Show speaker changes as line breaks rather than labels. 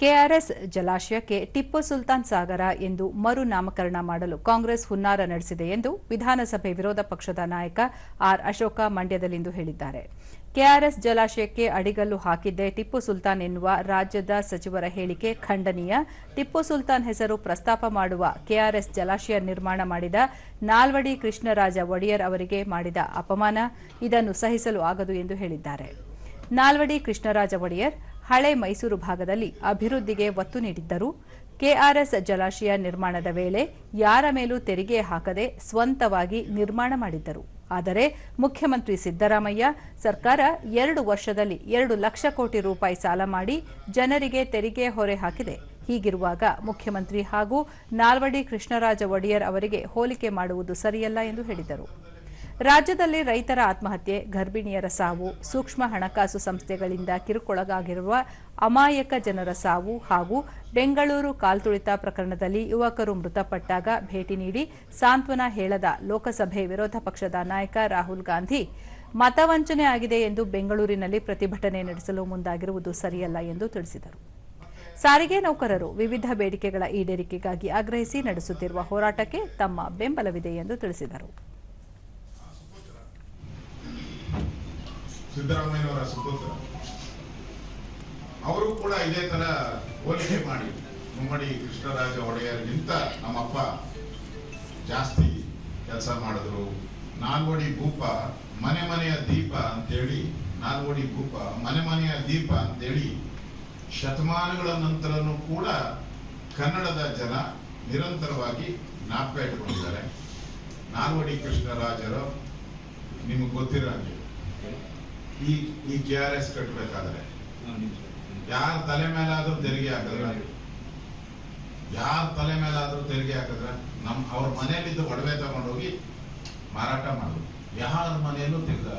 KRS ಜಲಾಶಯಕ್ಕೆ ಟಿಪ್ಪು ಸುಲ್ತಾನ್ ಸಾಗರ ಎಂದು ಮರು ನಾಮಕರಣ ಮಾಡಲು ಕಾಂಗ್ರೆಸ್ ಹುನ್ನಾರ ನಡೆಸಿದೆ ಎಂದು ವಿಧಾನಸಭೆ ವಿರೋಧ ಪಕ್ಷದ ನಾಯಕ ಆರ್ ಅಶೋಕ ಮಂಡ್ಯದಲ್ಲಿಂದು ಹೇಳಿದ್ದಾರೆ. ಕೆಆರ್ಎಸ್ ಜಲಾಶಯಕ್ಕೆ ಅಡಿಗಲ್ಲು ಹಾಕಿದ್ದೇ ಟಿಪ್ಪು ಸುಲ್ತಾನ್ ಎನ್ನುವ ರಾಜ್ಯದ ಸಚಿವರ ಹೇಳಿಕೆ ಖಂಡನೀಯ. ಟಿಪ್ಪು ಸುಲ್ತಾನ್ ಹೆಸರು ಪ್ರಸ್ತಾಪ ಮಾಡುವ ಕೆಆರ್ಎಸ್ ಜಲಾಶಯ ನಿರ್ಮಾಣ ಮಾಡಿದ ನಾಲ್ವಡಿ ಕೃಷ್ಣರಾಜ ಒಡೆಯರ್ ಅವರಿಗೆ ಮಾಡಿದ ಅಪಮಾನ. ಇದನ್ನು ಸಹಿಸಲು ಆಗದು ಎಂದು ಹೇಳಿದ್ದಾರೆ. ನಾಲ್ವಡಿ ಕೃಷ್ಣರಾಜ ಒಡೆಯರ್ ಹಳೆ ಮೈಸೂರು ಭಾಗದಲ್ಲಿ ಅಭಿವೃದ್ಧಿಗೆ ಒತ್ತು ನೀಡಿದ್ದರು. ಕೆಆರ್ಎಸ್ ಜಲಾಶಯ ನಿರ್ಮಾಣದ ವೇಳೆ ಯಾರ ಮೇಲೂ ತೆರಿಗೆ ಹಾಕದೆ ಸ್ವಂತವಾಗಿ ನಿರ್ಮಾಣ ಮಾಡಿದ್ದರು. ಆದರೆ ಮುಖ್ಯಮಂತ್ರಿ ಸಿದ್ದರಾಮಯ್ಯ ಸರ್ಕಾರ ಎರಡು ವರ್ಷದಲ್ಲಿ ಎರಡು ಲಕ್ಷ ಕೋಟಿ ರೂಪಾಯಿ ಸಾಲ ಮಾಡಿ ಜನರಿಗೆ ತೆರಿಗೆ ಹೊರೆ ಹಾಕಿದೆ. ಹೀಗಿರುವಾಗ ಮುಖ್ಯಮಂತ್ರಿ ಹಾಗೂ ನಾಲ್ವಡಿ ಕೃಷ್ಣರಾಜ ಒಡೆಯರ್ ಅವರಿಗೆ ಹೋಲಿಕೆ ಮಾಡುವುದು ಸರಿಯಲ್ಲ ಎಂದು ಹೇಳಿದರು. ರಾಜ್ಯದಲ್ಲಿ ರೈತರ ಆತ್ಮಹತ್ಯೆ, ಗರ್ಭಿಣಿಯರ ಸಾವು, ಸೂಕ್ಷ್ಮ ಹಣಕಾಸು ಸಂಸ್ಥೆಗಳಿಂದ ಕಿರುಕೊಳಗಾಗಿರುವ ಅಮಾಯಕ ಜನರ ಸಾವು ಹಾಗೂ ಬೆಂಗಳೂರು ಕಾಲ್ತುಳಿತ ಪ್ರಕರಣದಲ್ಲಿ ಯುವಕರು ಮೃತಪಟ್ಟಾಗ ಭೇಟಿ ನೀಡಿ ಸಾಂತ್ವನ ಹೇಳದ ಲೋಕಸಭೆ ವಿರೋಧ ಪಕ್ಷದ ನಾಯಕ ರಾಹುಲ್ ಗಾಂಧಿ ಮತವಂಚನೆ ಆಗಿದೆ ಎಂದು ಬೆಂಗಳೂರಿನಲ್ಲಿ ಪ್ರತಿಭಟನೆ ನಡೆಸಲು ಮುಂದಾಗಿರುವುದು ಸರಿಯಲ್ಲ ಎಂದು ತಿಳಿಸಿದರು. ಸಾರಿಗೆ ನೌಕರರು ವಿವಿಧ ಬೇಡಿಕೆಗಳ ಈಡೇರಿಕೆಗಾಗಿ ಆಗ್ರಹಿಸಿ ನಡೆಸುತ್ತಿರುವ ಹೋರಾಟಕ್ಕೆ ತಮ್ಮ ಬೆಂಬಲವಿದೆ ಎಂದು ತಿಳಿಸಿದರು.
ಸಿದ್ದರಾಮಯ್ಯನವರ ಸುಪುತ್ರ. ಅವರು ಕೂಡ ಇದೇ ತರ ಹೋಲಿಕೆ ಮಾಡಿ. ಮುಮ್ಮಡಿ ಕೃಷ್ಣರಾಜ ಒಡೆಯರ್ಗಿಂತ ನಮ್ಮಪ್ಪ ಜಾಸ್ತಿ ಕೆಲಸ ಮಾಡಿದ್ರು. ನಾಲ್ವಡಿ ಭೂಪ, ಮನೆ ಮನೆಯ ದೀಪ ಅಂತೇಳಿ, ನಾಲ್ವಡಿ ಭೂಪ, ಮನೆ ಮನೆಯ ದೀಪ ಅಂತೇಳಿ ಶತಮಾನಗಳ ನಂತರನೂ ಕೂಡ ಕನ್ನಡದ ಜನ ನಿರಂತರವಾಗಿ ಜ್ಞಾಪಕ ಇಟ್ಕೊಂಡಿದ್ದಾರೆ. ನಾಲ್ವಡಿ ಕೃಷ್ಣರಾಜರು, ನಿಮಗೆ ಗೊತ್ತಿರೋ ಈ ಈ ಕೆ ಆರ್ ಎಸ್ ಕಟ್ಟಬೇಕಾದ್ರೆ ಯಾರ ತಲೆ ಮೇಲಾದ್ರೂ ತೆರಿಗೆ ಹಾಕಿದ್ರ? ಯಾರ ತಲೆ ಮೇಲಾದ್ರೂ ತೆರಿಗೆ ಹಾಕಿದ್ರ? ನಮ್ ಅವ್ರ ಮನೇಲಿದ್ದು ಒಡವೆ ತಗೊಂಡೋಗಿ ಮಾರಾಟ ಮಾಡುದು ಯಾರ ಮನೆಯಲ್ಲೂ ತೆಗೆದ